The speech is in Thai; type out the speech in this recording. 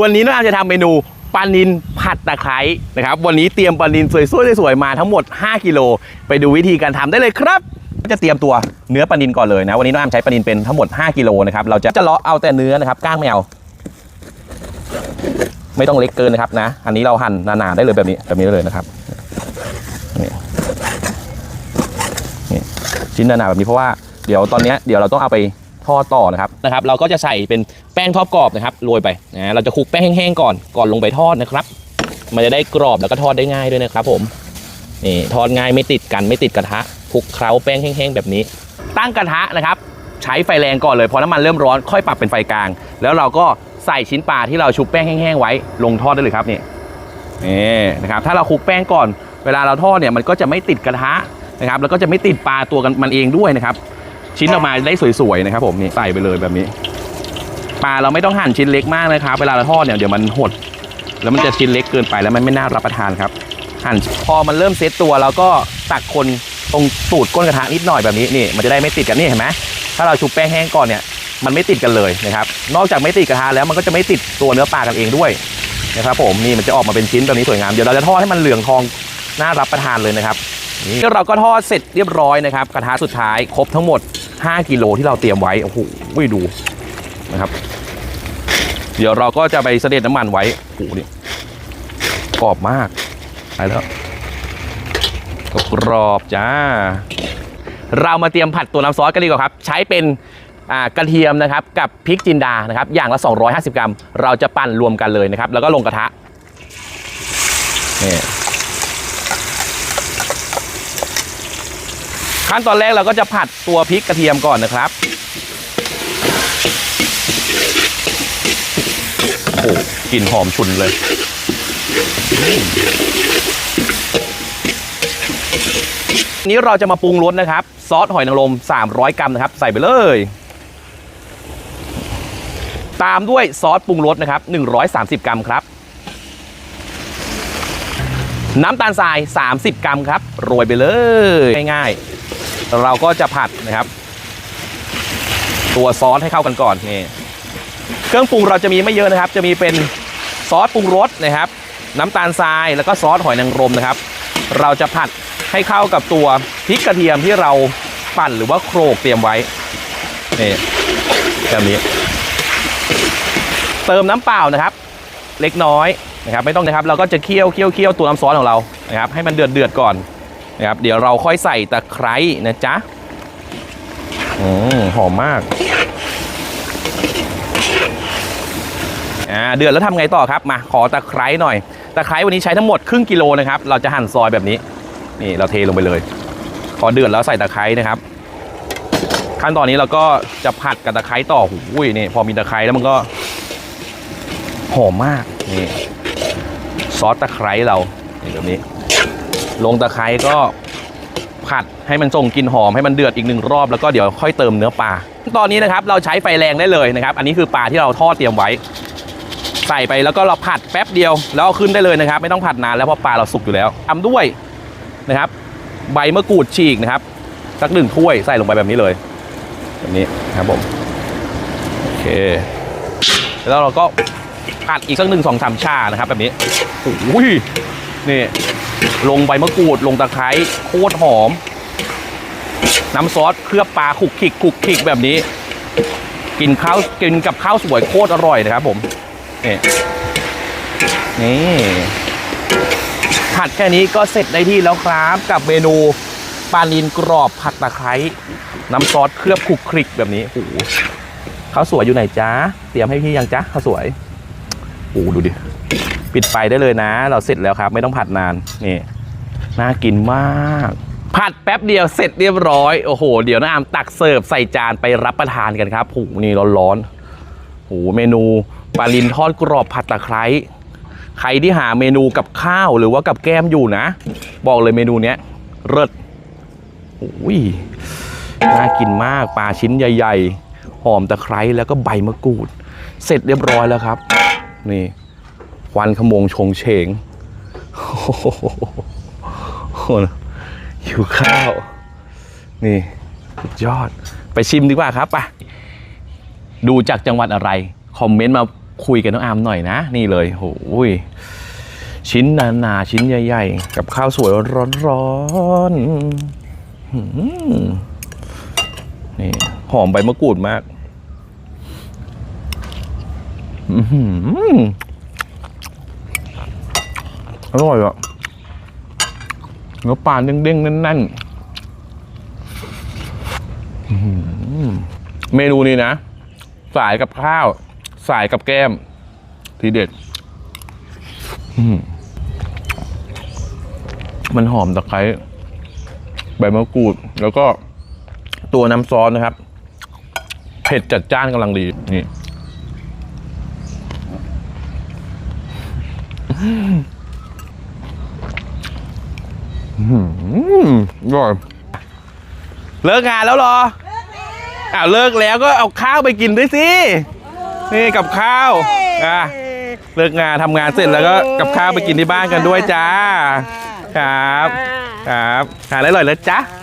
วันนี้น้องอาร์มจะทำเมนูปลานินผัดตะไคร้นะครับ วันนี้เตรียมปลานินสวยๆสวยๆมาทั้งหมด 5 กิโล ไปดูวิธีการทำได้เลยครับจะเตรียมตัวเนื้อปลานินก่อนเลยนะ วันนี้น้องอาร์มใช้ปลานินเป็นทั้งหมด 5 กิโลนะครับ เราจะจะเลาะเอาแต่เนื้อนะครับ ก้างไม่เอา ไม่ต้องเล็กเกินนะครับนะ อันนี้เราหั่นหนาๆได้เลยแบบนี้แบบนี้ได้เลยนะครับนี่ชิ้นหนาๆแบบนี้เพราะว่าเดี๋ยวตอนนี้เดี๋ยวเราต้องเอาไป ทอดต่อนะครับนะครับ เราก็จะใส่เป็นแป้งทอดกรอบนะครับโรยไปนะเราจะคลุกแป้งแห้งๆก่อนก่อนลงไปทอดนะครับ มันจะได้กรอบแล้วก็ทอดได้ง่ายด้วยนะครับ ผมนี่ทอดง่ายไม่ติดกันไม่ติดกระทะคลุกเคล้าแป้งแห้งๆแบบนี้ ตั้งกระทะนะครับ ใช้ไฟแรงก่อนเลยพอน้ำมันเริ่มร้อนค่อยปรับเป็นไฟกลาง แล้วเราก็ใส่ชิ้นปลาที่เราชุบแป้งแห้งๆไว้ลงทอดได้เลยครับนี่นี่นะครับถ้าเราคลุกแป้งก่อน เวลาเราทอดเนี่ยมันก็จะไม่ติดกระทะนะครับแล้วก็จะไม่ติดปลาตัวกันมันเองด้วยนะครับ ชิ้นออกมาได้สวยๆนะครับผมนี่ใส่ไปเลยแบบนี้ปลาเราไม่ต้องหั่นชิ้นเล็กมากนะครับ เวลาเราทอดเนี่ยเดี๋ยวมันหด แล้วมันจะชิ้นเล็กเกินไปแล้วมันไม่น่ารับประทานครับ หั่นพอมันเริ่มเซตตัวแล้วก็ตักคนตรงตูดก้นกระทะนิดหน่อยแบบนี้นี่ มันจะได้ไม่ติดกันนี่เห็นไหมถ้าเราชุบแป้งแห้งก่อนเนี่ยมันไม่ติดกันเลยนะครับ นอกจากไม่ติดกระทะแล้วมันก็จะไม่ติดตัวเนื้อปลากันเองด้วยนะครับผมนี่มันจะออกมาเป็นชิ้นแบบนี้สวยงามเดี๋ยวเราจะทอดให้มันเหลืองทองน่ารับประทานเลยนะครับนี่เราก็ทอดเสร็จเรียบร้อยนะครับ กระทะสุดท้ายครบทั้งหมด 5กิโลที่เราเตรียมไว้โอ้โหดูนะครับ เดี๋ยวเราก็จะไปเสด็จน้ำมันไว้โอ้โหนี่กรอบมากไปแล้วกรอบจ้า เรามาเตรียมผัดตัวน้ำซอสกันดีกว่าครับ ใช้เป็นกระเทียมนะครับกับพริกจินดานะครับ อย่างละ 250 กรัม เราจะปั่นรวมกันเลยนะครับ แล้วก็ลงกระทะนี่ ขั้นตอนแรกเราก็จะผัดตัวพริกกระเทียมก่อนนะครับโอ้โหกลิ่นหอมฉุนเลย นี้เราจะมาปรุงรสนะครับ ซอสหอยนางรม 300 กรัมนะครับ ใส่ไปเลย ตามด้วยซอสปรุงรสนะครับ 130 กรัมครับน้ำตาลทราย 30 กรัมครับ โรยไปเลย ง่ายๆ เราก็จะผัดนะครับ ตัวซอสให้เข้ากันก่อนนี่เครื่องปรุงเราจะมีไม่เยอะนะครับ จะมีเป็นซอสปรุงรสนะครับ น้ำตาลทรายแล้วก็ซอสหอยนางรมนะครับ เราจะผัดให้เข้ากับตัวพริกกระเทียมที่เราปั่นหรือว่าโขลกเตรียมไว้นี่แบบนี้ เติมน้ำเปล่านะครับ เล็กน้อยนะครับ ไม่ต้องนะครับ เราก็จะเคี่ยวเคี่ยวเคี่ยวตัวน้ำซอสของเรานะครับ ให้มันเดือดเดือดก่อน นะครับเดี๋ยวเราค่อยใส่ตะไคร้นะจ๊ะอืมหอมมากอ่าเดือดแล้วทำไงต่อครับมาขอตะไคร้หน่อยตะไคร้วันนี้ใช้ทั้งหมดครึ่งกิโลนะครับ เราจะหั่นซอยแบบนี้ นี่เราเทลงไปเลย พอเดือดแล้วใส่ตะไคร้นะครับ ขั้นตอนนี้เราก็จะผัดกับตะไคร้ต่อหูยนี่พอมีตะไคร้แล้วมันก็หอมมากนี่ซอสตะไคร้เรานี่แบบนี้ ลงตะไคร้ก็ผัดให้มันส่งกลิ่นหอมให้มันเดือดอีกหนึ่งรอบแล้วก็เดี๋ยวค่อยเติมเนื้อปลา ตอนนี้นะครับเราใช้ไฟแรงได้เลยนะครับ อันนี้คือปลาที่เราทอดเตรียมไว้ ใส่ไปแล้วก็เราผัดแป๊บเดียว แล้วขึ้นได้เลยนะครับ ไม่ต้องผัดนานแล้วเพราะปลาเราสุกอยู่แล้วทำด้วยนะครับ ใบมะกรูดฉีกนะครับสักหนึ่งถ้วยใส่ลงไปแบบนี้เลยแบบนี้ครับผมโอเค แล้วเราก็ผัดอีกสักหนึ่งสองสามชานะครับ แบบนี้โอ้ยนี่ ลงใบมะกรูดลงตะไคร้โคตรหอม น้ำซอสเคลือบปลาขลุกขลิกขลุกขลิกแบบนี้ กินข้าวกินกับข้าวสวยโคตรอร่อยนะครับผมนี่นี่ผัดแค่นี้ก็เสร็จได้ที่แล้วครับ กับเมนูปลานินกรอบผัดตะไคร้น้ำซอสเคลือบคลุกคลิกแบบนี้โอ้โหข้าวสวยอยู่ไหนจ๊ะเตรียมให้พี่ยังจ๊ะข้าวสวยโอ้ดูดิ ปิดไฟได้เลยนะ เราเสร็จแล้วครับ ไม่ต้องผัดนานนี่น่ากินมาก ผัดแป๊บเดียวเสร็จเรียบร้อยโอ้โห เดี๋ยวน้าอามตักเสิร์ฟใส่จานไปรับประทานกันครับโอ้โหนี่ร้อนๆโอ้โหเมนูปลาลินทอดกรอบผัดตะไคร้ใครที่หาเมนูกับข้าวหรือว่ากับแก้มอยู่นะ บอกเลยเมนูเนี้ยเลิศโอ้ยน่ากินมากปลาชิ้นใหญ่ ๆ หอมตะไคร้แล้วก็ใบมะกรูด เสร็จเรียบร้อยแล้วครับ นี่ ควันขโมงชงเฉงโอ้โหหิวข้าว นี่สุดยอด ไปชิมดีกว่าครับไปดูจากจังหวัดอะไร คอมเมนต์มาคุยกับน้องอามหน่อยนะ นี่เลยโอ้ยชิ้นหนาๆชิ้นใหญ่ ๆ กับข้าวสวยร้อนๆนี่หอมใบมะกรูดมาก อื้ อร่อยอะเนื้อปลาเด้งๆแน่นๆเมนูนี้นะ สายกับข้าว สายกับแก้ม ทีเด็ดมันหอมตะไคร้ใบมะกรูด แล้วก็ตัวน้ำซอสนะครับ เผ็ดจัดจ้านกำลังดี นี่ ร่อยเลิกงานแล้วเหรออ้าวเลิกแล้วก็เอาข้าวไปกินด้วยสิ นี่กับข้าวอะเลิกงานทำงานเสร็จแล้วก็กับข้าวไปกินที่บ้านกันด้วยจ้า ครับ ครับทานอร่อยแล้วจ้าอ่า